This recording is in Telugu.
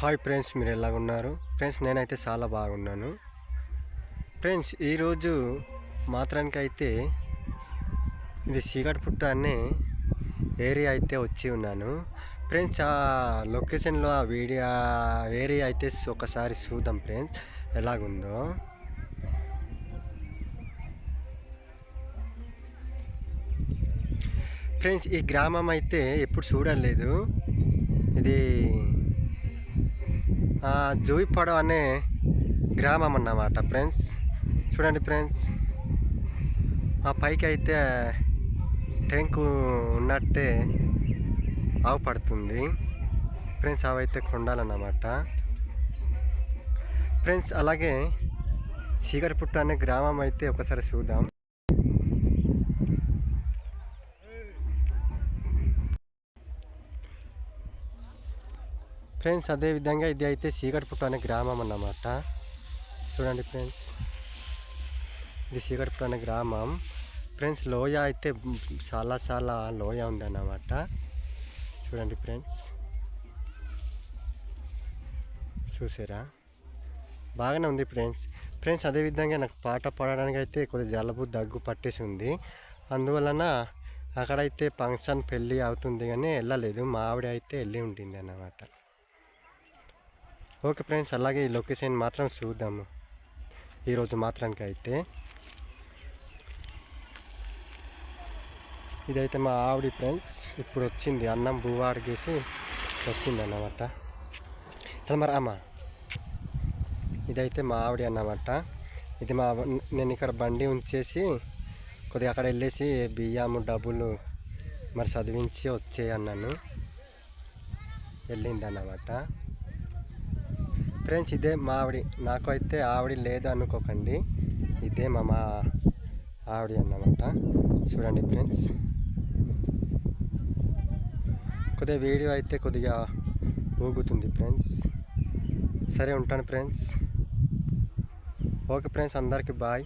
హాయ్ ఫ్రెండ్స్ మీరు ఎలాగున్నారు ఫ్రెండ్స్ నేనైతే చాలా బాగున్నాను. ఫ్రెండ్స్ ఈరోజు మాత్రానికైతే ఇది సీకటిపుట్ట అనే ఏరియా అయితే వచ్చి ఉన్నాను. ఫ్రెండ్స్ ఆ లొకేషన్లో ఆ వీడియో ఏరియా అయితే ఒకసారి చూద్దాం ఫ్రెండ్స్ ఎలాగుందో. ఫ్రెండ్స్ ఈ గ్రామం అయితే ఎప్పుడు చూడలేదు. ఇది జూయిపడం అనే గ్రామం అన్నమాట ఫ్రెండ్స్ చూడండి ఫ్రెండ్స్ ఆ పైకి అయితే ట్యాంకు ఉన్నట్టే ఆవు పడుతుంది. ఫ్రెండ్స్ అవైతే కొండాలన్నమాట. ఫ్రెండ్స్ అలాగే చీకటి పుట్టు అనే గ్రామం అయితే ఒకసారి చూద్దాం. ఫ్రెండ్స్ అదేవిధంగా ఇది అయితే చీకటిపుట్ట అనే గ్రామం అన్నమాట. చూడండి ఫ్రెండ్స్. ఇది చీకటిపుట్ట అనే గ్రామం. ఫ్రెండ్స్ లోయ అయితే చాలా చాలా లోయ ఉంది అన్నమాట చూడండి ఫ్రెండ్స్. చూసారా? బాగానే ఉంది ఫ్రెండ్స్. ఫ్రెండ్స్ అదేవిధంగా నాకు పాట పాడడానికి అయితే కొద్దిగా జలుబు దగ్గు పట్టేసి ఉంది. అందువలన అక్కడైతే ఫంక్షన్ పెళ్ళి అవుతుంది కానీ వెళ్ళలేదు. మా ఆవిడ అయితే వెళ్ళి ఉంటుంది అన్నమాట ఓకే ఫ్రెండ్స్ అలాగే ఈ లొకేషన్ మాత్రం చూద్దాము. ఈరోజు మాత్రానికి అయితే ఇదైతే మా ఆవిడ ఫ్రెండ్స్ ఇప్పుడు వచ్చింది. అన్నం బువ్వ అడిగేసి వచ్చింది అన్నమాట మరి అమ్మ. ఇదైతే మా ఆవిడ అన్నమాట. ఇది మా నేను ఇక్కడ బండి ఉంచేసి కొద్దిగా అక్కడ వెళ్ళేసి బియ్యము డబ్బులు మరి చదివించి వచ్చే అన్నాను వెళ్ళింది అన్నమాట ఫ్రెండ్స్ ఇదే మా ఆవిడ. నాకు అయితే ఆవిడ లేదు అనుకోకండి. ఇదే మా మా ఆవిడ అన్నమాట. చూడండి ఫ్రెండ్స్. కొద్దిగా వీడియో అయితే కొద్దిగా ఊగుతుంది ఫ్రెండ్స్. సరే ఉంటాను ఫ్రెండ్స్. ఓకే ఫ్రెండ్స్ అందరికీ బాయ్.